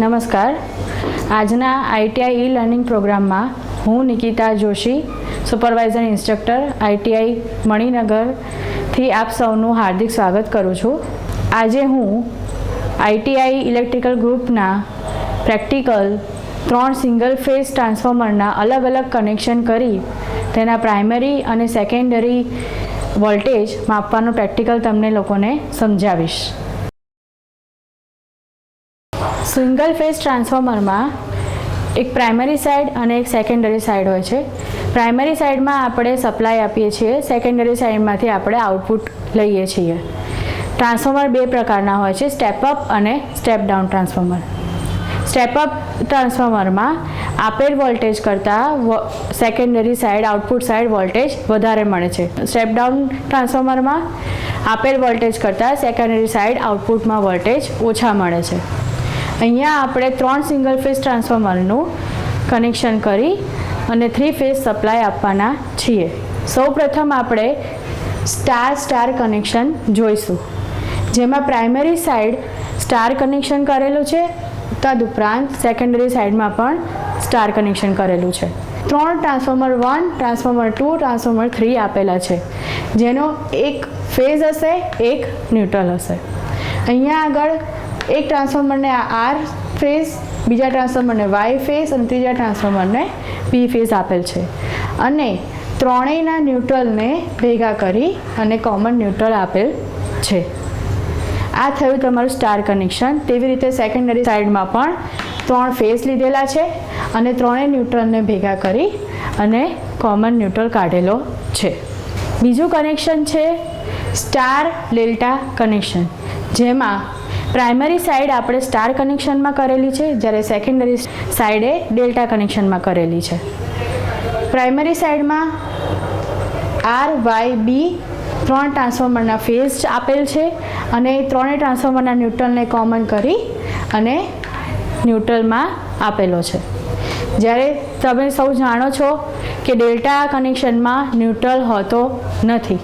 નમસ્કાર. આજના આઈટીઆઈ ઈ લર્નિંગ પ્રોગ્રામમાં હું Nikita Joshi, supervisor instructor ITI મણિનગરથી આપ સૌનું હાર્દિક સ્વાગત કરું છું. આજે હું આઈટીઆઈ ઇલેક્ટ્રિકલ ગ્રુપના પ્રેક્ટિકલ ત્રણ સિંગલ ફેઝ ટ્રાન્સફોર્મરના અલગ અલગ કનેક્શન કરી તેના પ્રાઇમરી અને સેકન્ડરી વોલ્ટેજ માપવાનું પ્રેક્ટિકલ તમને લોકોને સમજાવીશ. સિંગલ ફેઝ ટ્રાન્સફોર્મરમાં એક પ્રાઇમરી સાઈડ અને એક સેકન્ડરી સાઈડ હોય છે. પ્રાઇમરી સાઈડમાં આપણે સપ્લાય આપીએ છીએ, સેકન્ડરી સાઈડમાંથી આપણે આઉટપુટ લઈએ છીએ. ટ્રાન્સફોર્મર બે પ્રકારના હોય છે, સ્ટેપ અપ અને step down transformer. Step up ટ્રાન્સફોર્મરમાં આપેલ વોલ્ટેજ કરતાં secondary side output side voltage વધારે મળે છે. સ્ટેપ ડાઉન ટ્રાન્સફોર્મરમાં આપેલ વોલ્ટેજ કરતાં સેકન્ડરી સાઈડ આઉટપુટમાં વોલ્ટેજ ઓછા મળે છે. અહીંયા આપણે ત્રણ સિંગલ ફેઝ ટ્રાન્સફોર્મરનું કનેક્શન કરી અને થ્રી ફેઝ સપ્લાય આપવાના છીએ. સૌપ્રથમ આપણે સ્ટાર સ્ટાર કનેક્શન જોઈશું. જેમાં પ્રાઇમરી સાઈડ સ્ટાર કનેક્શન કરેલું છે, તદુપરાંત સેકન્ડરી સાઈડમાં પણ સ્ટાર કનેક્શન કરેલું છે. ત્રણ transformer one transformer two transformer three આપેલા છે. જેનો એક ફેઝ હશે, એક ન્યુટ્રલ હશે. અહીંયા આગળ એક ટ્રાન્સફોર્મરને આર ફેઝ બીજા ટ્રાન્સફોર્મરને વાય ફેઝ અને ત્રીજા ટ્રાન્સફોર્મરને પી ફેઝ આપેલ છે. અને ત્રણેયના ન્યુટ્રલને ભેગા કરી અને કોમન ન્યુટ્રલ આપેલ છે. આ થયું તમારું સ્ટાર કનેક્શન તેવી રીતે સેકન્ડરી સાઈડમાં પણ ત્રણ ફેઝ લીધેલા છે અને ત્રણેય ન્યુટ્રલને ભેગા કરી અને કોમન ન્યુટ્રલ કાઢેલો છે. બીજું કનેક્શન છે સ્ટાર ડેલ્ટા કનેક્શન જેમાં પ્રાઇમરી સાઈડ આપણે સ્ટાર કનેક્શનમાં કરેલી છે, જ્યારે સેકન્ડરી સાઈડે ડેલ્ટા કનેક્શનમાં કરેલી છે. પ્રાઇમરી સાઈડમાં આર, વાય, બી ત્રણ ટ્રાન્સફોર્મરના ફેઝ આપેલ છે અને ત્રણેય ટ્રાન્સફોર્મરના ન્યુટ્રલને કોમન કરી અને ન્યુટ્રલમાં આપેલો છે. જ્યારે તમે સૌ જાણો છો કે ડેલ્ટા કનેક્શનમાં ન્યુટ્રલ હોતો નથી.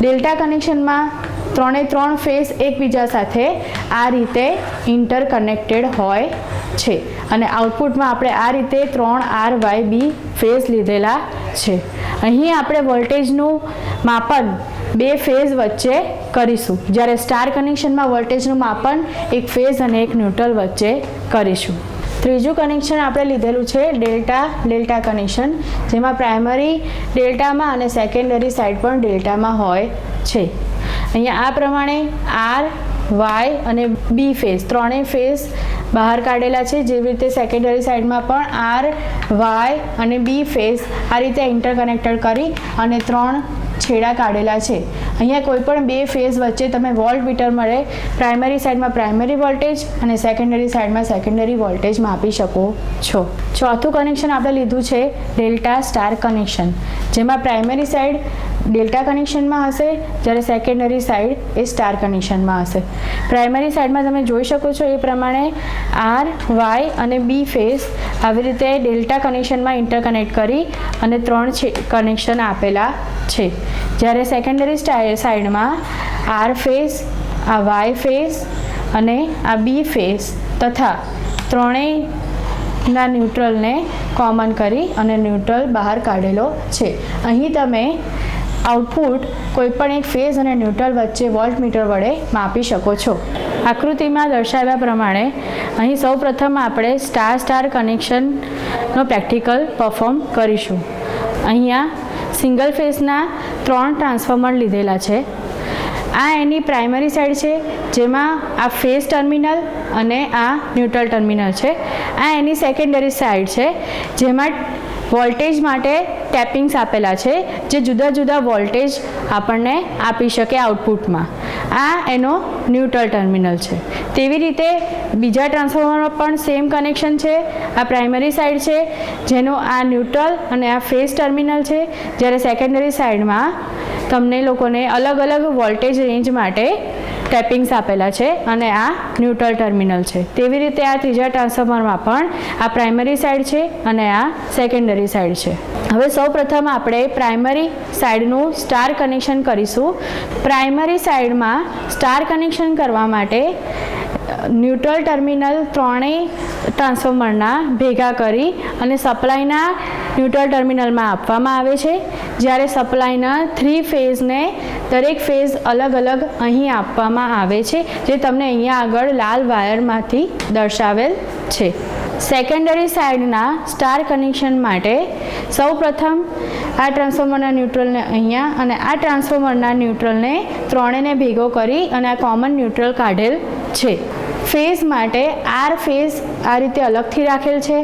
ડેલ્ટા કનેક્શનમાં ત્રણે ત્રણ ફેઝ એકબીજા સાથે આ રીતે ઇન્ટરકનેક્ટેડ હોય છે. અને આઉટપુટમાં આપણે આ રીતે ત્રણ આર, વાય, બી ફેઝ લીધેલા છે. અહીં આપણે વોલ્ટેજનું માપન બે ફેઝ વચ્ચે કરીશું. જ્યારે સ્ટાર કનેક્શનમાં વોલ્ટેજનું માપન એક ફેઝ અને એક ન્યુટ્રલ વચ્ચે કરીશું. ત્રીજું કનેક્શન આપણે લીધેલું છે ડેલ્ટા ડેલ્ટા કનેક્શન, જેમાં પ્રાઇમરી ડેલ્ટામાં અને સેકન્ડરી સાઈડ પણ ડેલ્ટામાં હોય છે. અહીંયા આ પ્રમાણે આર, વાય અને બી ફેઝ, ત્રણેય ફેઝ બહાર કાઢેલા છે. જેવી રીતે સેકન્ડરી સાઈડમાં પણ આર, વાય અને બી ફેઝ આ રીતે ઇન્ટરકનેક્ટેડ કરી અને ત્રણ છેડા કાઢેલા છે. અહીંયા કોઈ પણ બે ફેઝ વચ્ચે તમે વોલ્ટ મીટર મળે પ્રાઇમરી સાઈડમાં પ્રાઇમરી વોલ્ટેજ અને સેકન્ડરી સાઈડમાં સેકન્ડરી વોલ્ટેજ માપી શકો છો. ચોથું કનેક્શન આપણે લીધું છે ડેલ્ટા સ્ટાર કનેક્શન જેમાં પ્રાઇમરી સાઈડ ડેલ્ટા કનેક્શનમાં હશે, જ્યારે સેકન્ડરી સાઈડ એ સ્ટાર કનેક્શનમાં હશે. પ્રાઇમરી સાઈડમાં તમે જોઈ શકો છો એ પ્રમાણે આર, વાય અને બી ફેસ આવી રીતે ડેલ્ટા કનેક્શનમાં ઇન્ટરકનેક્ટ કરી અને ત્રણ છે, કનેક્શન આપેલા છે. જ્યારે સેકન્ડરી સાઈડમાં આર ફેસ આ વાય ફેસ અને આ બી ફેસ તથા ત્રણેયના ન્યુટ્રલને કોમન કરી અને ન્યુટ્રલ બહાર કાઢેલો છે. અહીં તમે આઉટપુટ કોઈપણ એક ફેઝ અને ન્યુટ્રલ વચ્ચે વોલ્ટમીટર વડે માપી શકો છો. આકૃતિમાં દર્શાવ્યા પ્રમાણે અહીં સૌપ્રથમ આપણે સ્ટાર સ્ટાર કનેક્શનનો પ્રેક્ટિકલ પરફોર્મ કરીશું. અહીંયા સિંગલ ફેઝના ત્રણ ટ્રાન્સફોર્મર લીધેલા છે. આ એની પ્રાઇમરી સાઈડ છે, જેમાં આ ફેઝ ટર્મિનલ અને આ ન્યુટ્રલ ટર્મિનલ છે. આ એની સેકન્ડરી સાઈડ છે, જેમાં વોલ્ટેજ માટે ટેપિંગ્સ આપેલા છે, જે જુદા જુદા વોલ્ટેજ આપણને આપી શકે આઉટપુટમાં. આ એનો ન્યુટ્રલ ટર્મિનલ છે. તેવી રીતે બીજા ટ્રાન્સફોર્મરમાં પણ સેમ કનેક્શન છે, આ પ્રાઇમરી સાઈડ છે, જેનો આ ન્યુટ્રલ અને આ ફેઝ ટર્મિનલ છે, જ્યારે સેકન્ડરી સાઈડમાં તમને લોકોને અલગ અલગ વોલ્ટેજ રેન્જ માટે ટેપિંગ્સ આપેલા છે અને આ ન્યુટ્રલ ટર્મિનલ છે. તેવી રીતે આ ત્રીજા ટ્રાન્સફોર્મરમાં પણ આ પ્રાઇમરી સાઈડ છે અને આ સેકન્ડરી સાઈડ છે. હવે સૌપ્રથમ આપણે પ્રાઇમરી સાઈડનું સ્ટાર કનેક્શન કરીશું. પ્રાઇમરી સાઈડમાં સ્ટાર કનેક્શન કરવા માટે ન્યુટ્રલ ટર્મિનલ ત્રણેય ટ્રાન્સફોર્મરના ભેગા કરી અને સપ્લાયના ન્યુટ્રલ ટર્મિનલમાં આપવામાં આવે છે. જ્યારે સપ્લાયના થ્રી ફેઝને દરેક ફેઝ અલગ અલગ અહીં આપવામાં આવે છે, જે તમને અહીંયા આગળ લાલ વાયરમાંથી દર્શાવેલ છે. સેકન્ડરી સાઈડના સ્ટાર કનેક્શન માટે સૌપ્રથમ આ ટ્રાન્સફોર્મરના ન્યુટ્રલને અહીંયા અને આ ટ્રાન્સફોર્મરના ન્યુટ્રલને ત્રણેયને ભેગો કરી અને આ કોમન ન્યુટ્રલ કાઢેલ છે. ફેઝ માટે આર ફેઝ આ રીતે અલગથી રાખેલ છે,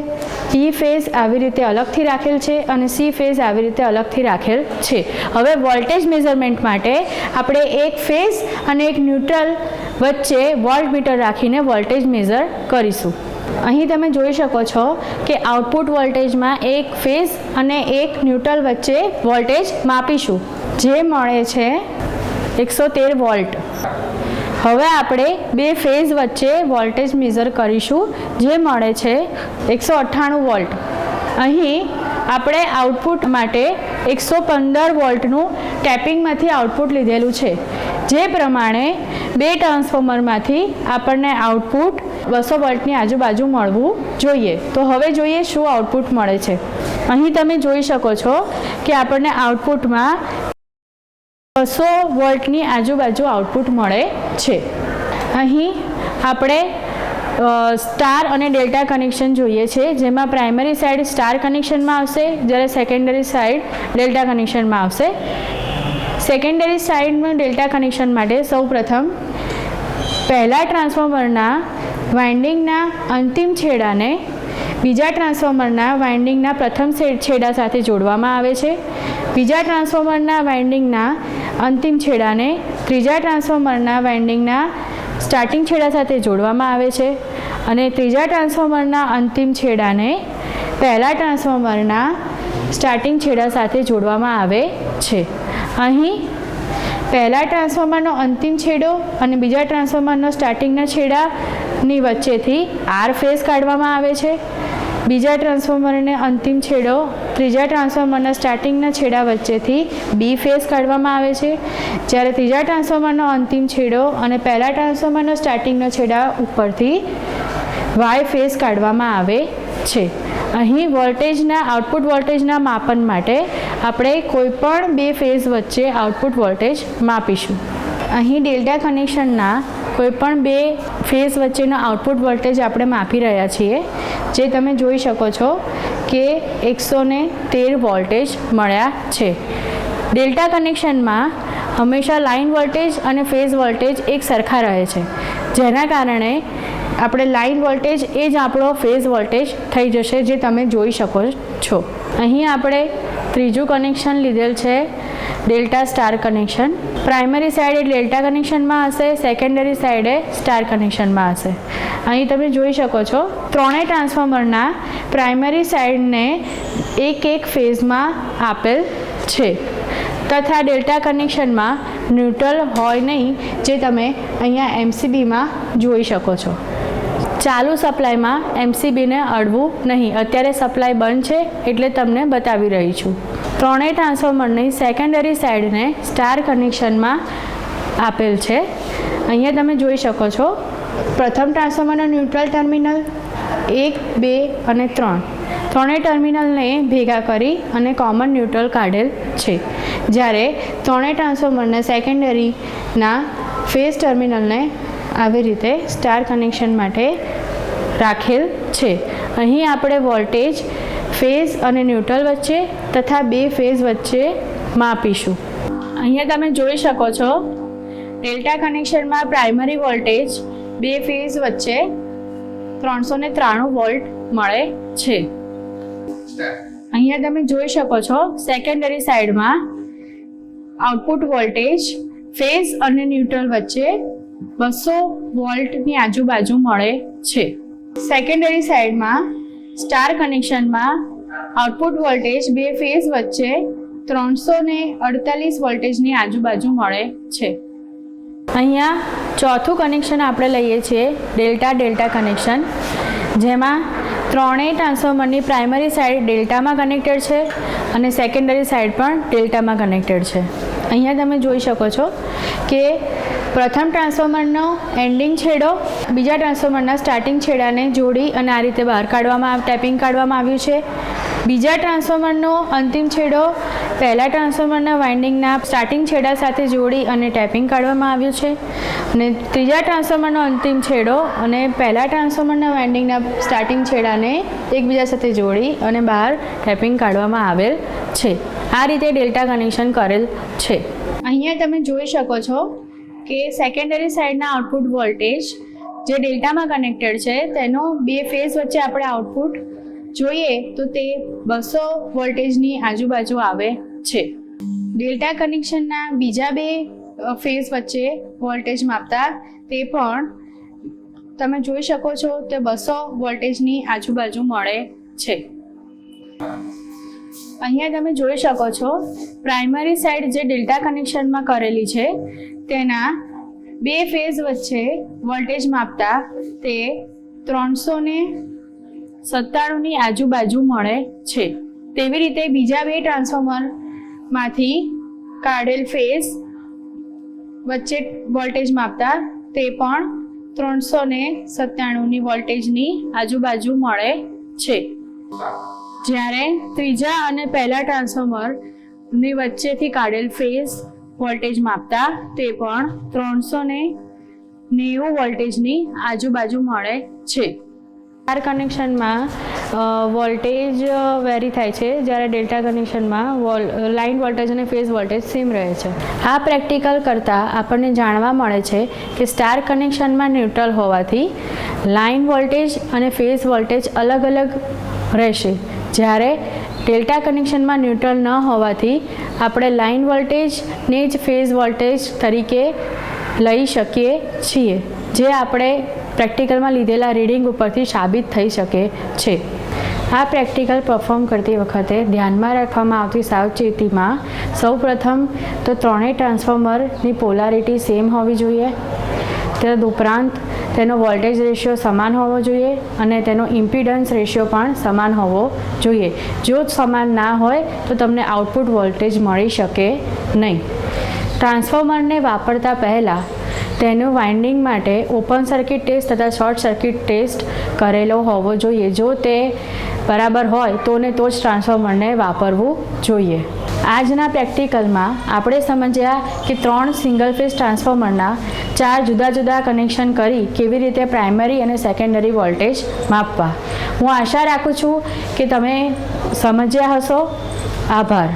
ઈ ફેઝ આવી રીતે અલગથી રાખેલ છે અને સી ફેઝ આવી રીતે અલગથી રાખેલ છે. હવે વોલ્ટેજ મેઝરમેન્ટ માટે આપણે એક ફેઝ અને એક ન્યુટ્રલ વચ્ચે વોલ્ટ મીટર રાખીને વોલ્ટેજ મેઝર કરીશું. અહીં તમે જોઈ શકો છો કે આઉટપુટ વોલ્ટેજમાં એક ફેઝ અને એક ન્યુટ્રલ વચ્ચે વોલ્ટેજ માપીશું. જે મળે છે એકસો તેર વોલ્ટ. હવે આપણે બે ફેઝ વચ્ચે વોલ્ટેજ મેઝર કરીશું, જે મળે છે એકસો અઠ્ઠાણું વોલ્ટ. અહીં આપણે આઉટપુટ માટે એકસો પંદર વોલ્ટનું ટેપિંગમાંથી આઉટપુટ લીધેલું છે. જે પ્રમાણે બે ટ્રાન્સફોર્મરમાંથી આપણને આઉટપુટ બસો વોલ્ટની આજુબાજુ મળવું જોઈએ. તો હવે જોઈએ શું આઉટપુટ મળે છે. અહીં તમે જોઈ શકો છો કે આપણને આઉટપુટમાં બસો વોલ્ટની આજુબાજુ આઉટપુટ મળે છે. અહીં આપણે સ્ટાર અને ડેલ્ટા કનેક્શન જોઈએ છે, જેમાં પ્રાઇમરી સાઈડ સ્ટાર કનેક્શનમાં આવશે, જ્યારે સેકન્ડરી સાઈડ ડેલ્ટા કનેક્શનમાં આવશે. સેકન્ડરી સાઈડનું ડેલ્ટા કનેક્શન માટે સૌપ્રથમ પહેલા ટ્રાન્સફોર્મરના વાઇન્ડિંગના અંતિમ છેડાને બીજા ટ્રાન્સફોર્મરના વાઇન્ડિંગના પ્રથમ છેડા સાથે જોડવામાં આવે છે. બીજા ટ્રાન્સફોર્મરના વાઇન્ડિંગના અંતિમ છેડાને ત્રીજા ટ્રાન્સફોર્મરના વાઇન્ડિંગના સ્ટાર્ટિંગ છેડા સાથે જોડવામાં આવે છે અને ત્રીજા ટ્રાન્સફોર્મરના અંતિમ છેડાને પહેલા ટ્રાન્સફોર્મરના સ્ટાર્ટિંગ છેડા સાથે જોડવામાં આવે છે. અહીં પહેલા ટ્રાન્સફોર્મરનો અંતિમ છેડો અને બીજા ટ્રાન્સફોર્મરનો સ્ટાર્ટિંગના છેડાની વચ્ચેથી આર ફેઝ કાઢવામાં આવે છે. બીજા ટ્રાન્સફોર્મરને અંતિમ છેડો, ત્રીજા ટ્રાન્સફોર્મરના સ્ટાર્ટિંગના છેડા વચ્ચેથી બી ફેઝ કાઢવામાં આવે છે. જ્યારે ત્રીજા ટ્રાન્સફોર્મરનો અંતિમ છેડો અને પહેલા ટ્રાન્સફોર્મરનો સ્ટાર્ટિંગનો છેડા ઉપરથી વાય ફેઝ કાઢવામાં આવે છે. અહીં વોલ્ટેજના આઉટપુટ વોલ્ટેજના માપન માટે આપણે કોઈપણ બે ફેઝ વચ્ચે આઉટપુટ વોલ્ટેજ માપીશું. અહીં ડેલ્ટા કનેક્શનના કોઈપણ બે ફેઝ વચ્ચેનો આઉટપુટ વોલ્ટેજ આપણે માપી રહ્યા છીએ, જે તમે જોઈ શકો છો કે એકસો ને તેર વોલ્ટેજ મળ્યા છે. ડેલ્ટા કનેક્શનમાં હંમેશા લાઇન વોલ્ટેજ અને ફેઝ વોલ્ટેજ એક સરખા રહે છે. જેના કારણે આપણે લાઇન વોલ્ટેજ એ જ આપણો ફેઝ વોલ્ટેજ થઈ જશે જે તમે જોઈ શકો છો. અહીં આપણે ત્રીજું કનેક્શન લીધેલ છે. Delta star connection. પ્રાઇમરી સાઈડે ડેલ્ટા કનેક્શનમાં હશે, સેકન્ડરી સાઈડે સ્ટાર કનેક્શનમાં હશે. અહીં તમે જોઈ શકો છો, ત્રણેય ટ્રાન્સફોર્મરના પ્રાઇમરી સાઈડને એક એક ફેઝમાં આપેલ છે. તથા ડેલ્ટા કનેક્શનમાં ન્યુટ્રલ હોય નહીં, જે તમે અહીંયા એમસીબીમાં જોઈ શકો છો. ચાલુ સપ્લાયમાં એમસીબીને અડવું નહીં. અત્યારે સપ્લાય બંધ છે એટલે તમને બતાવી રહી છું. ત્રણેય ટ્રાન્સફોર્મરની સેકન્ડરી સાઈડને સ્ટાર કનેક્શનમાં આપેલ છે. અહીંયા તમે જોઈ શકો છો, પ્રથમ ટ્રાન્સફોર્મરનું ન્યુટ્રલ ટર્મિનલ એક, બે અને ત્રણ. ત્રણેય ટર્મિનલને ભેગા કરી અને કોમન ન્યુટ્રલ કાઢેલ છે. જ્યારે ત્રણેય ટ્રાન્સફોર્મરના સેકન્ડરીના ફેઝ ટર્મિનલને આવી રીતે સ્ટાર કનેક્શન માટે રાખેલ છે. અહીં આપણે વોલ્ટેજ, ફેઝ અને ન્યુટ્રલ વચ્ચે તથા બે ફેઝ વચ્ચે માપીશું. અહીંયા તમે જોઈ શકો છો, ડેલ્ટા કનેક્શનમાં પ્રાઇમરી વોલ્ટેજ બે ફેઝ વચ્ચે ત્રણસો ને ત્રાણું વોલ્ટ મળે છે. અહીંયા તમે જોઈ શકો છો, સેકન્ડરી સાઈડમાં આઉટપુટ વોલ્ટેજ, ફેઝ અને ન્યુટ્રલ વચ્ચે બસો વોલ્ટની આજુબાજુ મળે છે. સેકન્ડરી સાઈડમાં સ્ટાર કનેક્શનમાં આઉટપુટ વોલ્ટેજ બે ફેઝ વચ્ચે ત્રણસો ને અડતાલીસ વોલ્ટેજની આજુબાજુ મળે છે. અહીંયા ચોથું કનેક્શન આપણે લઈએ છીએ, ડેલ્ટા ડેલ્ટા કનેક્શન જેમાં ત્રણેય ટ્રાન્સફોર્મરની પ્રાઇમરી સાઈડ ડેલ્ટામાં કનેક્ટેડ છે અને સેકન્ડરી સાઈડ પણ ડેલ્ટામાં કનેક્ટેડ છે. અહીંયા તમે જોઈ શકો છો કે પ્રથમ ટ્રાન્સફોર્મરનો એન્ડિંગ છેડો, બીજા ટ્રાન્સફોર્મરના સ્ટાર્ટિંગ છેડાને જોડી અને આ રીતે બહાર કાઢવામાં ટેપિંગ કાઢવામાં આવ્યું છે. બીજા ટ્રાન્સફોર્મરનો અંતિમ છેડો, પહેલા ટ્રાન્સફોર્મરના વાઇન્ડિંગના સ્ટાર્ટિંગ છેડા સાથે જોડી અને ટેપિંગ કાઢવામાં આવ્યું છે. અને ત્રીજા ટ્રાન્સફોર્મરનો અંતિમ છેડો અને પહેલા ટ્રાન્સફોર્મરના વાઇન્ડિંગના સ્ટાર્ટિંગ છેડાને એકબીજા સાથે જોડી અને બહાર ટેપિંગ કાઢવામાં આવેલ છે. આ રીતે ડેલ્ટા કનેક્શન કરેલ છે. અહીંયા તમે જોઈ શકો છો કે સેકન્ડરી સાઈડના આઉટપુટ વોલ્ટેજ જે ડેલ્ટામાં કનેક્ટેડ છે, તેનો બે ફેઝ વચ્ચે આપણે આઉટપુટ જોઈએ તો તે બસો વોલ્ટેજની આજુબાજુ આવે છે. ડેલ્ટા કનેક્શનના બીજા બે ફેઝ વચ્ચે વોલ્ટેજ માપતા તે પણ તમે જોઈ શકો છો તે બસો વોલ્ટેજની આજુબાજુ મળે છે. અહીંયા તમે જોઈ શકો છો પ્રાઇમરી સાઈડ જે ડેલ્ટા કનેક્શનમાં કરેલી છે, તેના બે ફેઝ વચ્ચે વોલ્ટેજ માપતા તે ત્રણસો ને સત્તાણુંની આજુબાજુ મળે છે. તેવી રીતે બીજા બે ટ્રાન્સફોર્મરમાંથી કાઢેલ ફેઝ વચ્ચે વોલ્ટેજ માપતા તે પણ ત્રણસો ને સત્તાણુંની વોલ્ટેજની આજુબાજુ મળે છે. જ્યારે ત્રીજા અને પહેલા ટ્રાન્સફોર્મરની વચ્ચેથી કાઢેલ ફેઝ વોલ્ટેજ માપતા તે પણ ત્રણસો ને નેવું વોલ્ટેજની આજુબાજુ મળે છે. સ્ટાર કનેક્શનમાં વોલ્ટેજ વેરી થાય છે જ્યારે ડેલ્ટા કનેક્શનમાં વોલ લાઇન વોલ્ટેજ અને ફેઝ વોલ્ટેજ સેમ રહે છે. આ પ્રેક્ટિકલ કરતાં આપણને જાણવા મળે છે કે સ્ટાર કનેક્શનમાં ન્યુટ્રલ હોવાથી લાઇન વોલ્ટેજ અને ફેઝ વોલ્ટેજ અલગ અલગ રહેશે. જ્યારે ડેલ્ટા કનેક્શનમાં ન્યુટ્રલ ન હોવાથી આપણે લાઇન વોલ્ટેજને જ ફેઝ વોલ્ટેજ તરીકે લઈ શકીએ છીએ, જે આપણે પ્રેક્ટિકલમાં લીધેલા રીડિંગ ઉપરથી સાબિત થઈ શકે છે. આ પ્રેક્ટિકલ પરફોર્મ કરતી વખતે ધ્યાનમાં રાખવામાં આવતી સાવચેતીમાં સૌપ્રથમ તો ત્રણેય ટ્રાન્સફોર્મરની પોલારિટી સેમ હોવી જોઈએ. તદ ઉપરાંત તેનો વોલ્ટેજ રેશિયો સમાન હોવો જોઈએ અને તેનો ઇમ્પિડન્સ રેશિયો પણ સમાન હોવો જોઈએ. જો સમાન ના હોય, તો તમને આઉટપુટ વોલ્ટેજ મળી શકે નહીં. ટ્રાન્સફોર્મરને વાપરતા પહેલાં તેનું વાઇન્ડિંગ માટે ઓપન સર્કિટ ટેસ્ટ તથા શોર્ટ સર્કિટ ટેસ્ટ કરેલો હોવો જોઈએ. જો તે બરાબર હોય, તો ને તો જ ટ્રાન્સફોર્મરને વાપરવું જોઈએ. આજના પ્રેક્ટિકલમાં આપણે સમજ્યા કે ત્રણ સિંગલ ફેઝ ટ્રાન્સફોર્મરના ચાર જુદા જુદા કનેક્શન કરી કેવી રીતે પ્રાઇમરી અને સેકન્ડરી વોલ્ટેજ માપવા. હું આશા રાખું છું કે તમે સમજ્યા હશો. આભાર.